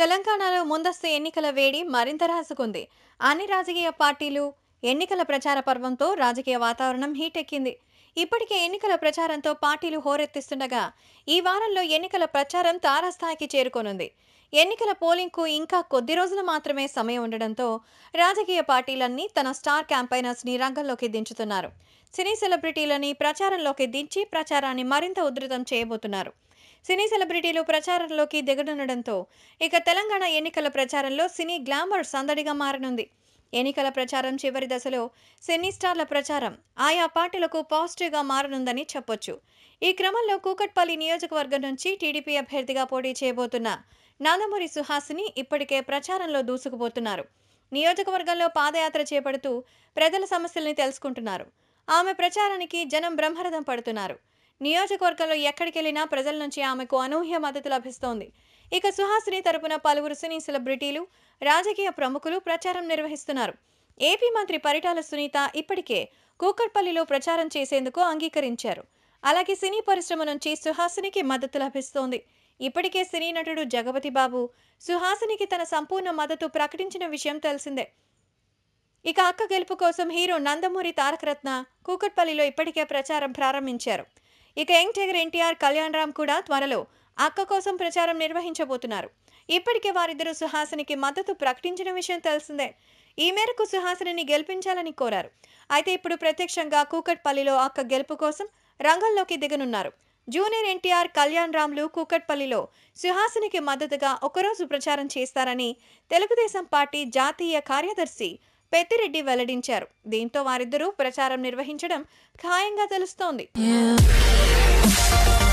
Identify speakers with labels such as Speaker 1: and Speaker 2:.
Speaker 1: తెలంగాణలో ముందస్తు ఎన్నికల వేడి మరింత రాసుకుంది. అన్ని రాజకీయ పార్టీలు ఎన్నికల ప్రచార పర్వంతో రాజకీయ వాతావరణం హీటెక్కింది. ఇప్పటికే ఎన్నికల ప్రచారంతో పార్టీలు హోరెత్తిస్తుండగా ఈ వారంలో ఎన్నికల ప్రచారం తారాస్థాయికి చేరుకోనుంది. ఎన్నికల పోలింగ్కు ఇంకా కొద్ది రోజులు మాత్రమే సమయం ఉండడంతో రాజకీయ పార్టీలన్నీ తన స్టార్ క్యాంపైనర్స్ని రంగంలోకి దించుతున్నారు. సినీ సెలబ్రిటీలని ప్రచారంలోకి దించి ప్రచారాన్ని మరింత ఉధృతం చేయబోతున్నారు. సినీ సెలబ్రిటీలు ప్రచారంలోకి దిగనుండడంతో ఇక తెలంగాణ ఎన్నికల ప్రచారంలో సినీ గ్లామర్ సందడిగా మారనుంది. ఎన్నికల ప్రచారం చివరి దశలో సినీ స్టార్ల ప్రచారం ఆయా పార్టీలకు పాజిటివ్గా మారనుందని చెప్పొచ్చు. ఈ క్రమంలో కూకట్పల్లి నియోజకవర్గం నుంచి టీడీపీ అభ్యర్థిగా పోటీ చేయబోతున్న నందమూరి సుహాసిని ఇప్పటికే ప్రచారంలో దూసుకుపోతున్నారు. నియోజకవర్గంలో పాదయాత్ర చేపడుతూ ప్రజల సమస్యల్ని తెలుసుకుంటున్నారు. ఆమె ప్రచారానికి జనం బ్రహ్మరథం పడుతున్నారు. నియోజకవర్గంలో ఎక్కడికెళ్ళినా ప్రజల నుంచి ఆమెకు అనూహ్య మద్దతు లభిస్తోంది. ఇక సుహాసిని తరపున పలువురు సినీ సెలబ్రిటీలు రాజకీయ ప్రముఖులు ప్రచారం నిర్వహిస్తున్నారు. ఏపీ మంత్రి పరిటాల సునీత ఇప్పటికే కూకట్పల్లిలో ప్రచారం చేసేందుకు అంగీకరించారు. అలాగే సినీ పరిశ్రమ నుంచి సుహాసినికి మద్దతు లభిస్తోంది. ఇప్పటికే సినీ నటుడు జగపతి బాబు సుహాసినికి తన సంపూర్ణ మద్దతు ప్రకటించిన విషయం తెలిసిందే. ఇక అక్క గెలుపు కోసం హీరో నందమూరి తారకరత్న కూకట్పల్లిలో ఇప్పటికే ప్రచారం ప్రారంభించారు. ఇక యంగ్ టైగర్ ఎన్టీఆర్ కళ్యాణ్ రామ్ కూడా త్వరలో అక్క కోసం ప్రచారం నిర్వహించబోతున్నారు. ఇప్పటికే వారిద్దరూ సుహాసినికి మద్దతు ప్రకటించిన విషయం తెలిసిందే. ఈ మేరకు సుహాసిని గెలిపించాలని కోరారు. అయితే ఇప్పుడు ప్రత్యక్షంగా కూకట్పల్లిలో అక్క గెలుపు కోసం రంగంలోకి దిగనున్నారు. జూనియర్ ఎన్టీఆర్ కళ్యాణ్ రామ్లు కూకట్పల్లిలో సుహాసినికి మద్దతుగా ఒకరోజు ప్రచారం చేస్తారని తెలుగుదేశం పార్టీ జాతీయ కార్యదర్శి పెద్దిరెడ్డి వెల్లడించారు దీంతో వారిద్దరూ ప్రచారం నిర్వహించడం ఖాయంగా తెలుస్తోంది
Speaker 2: Yeah.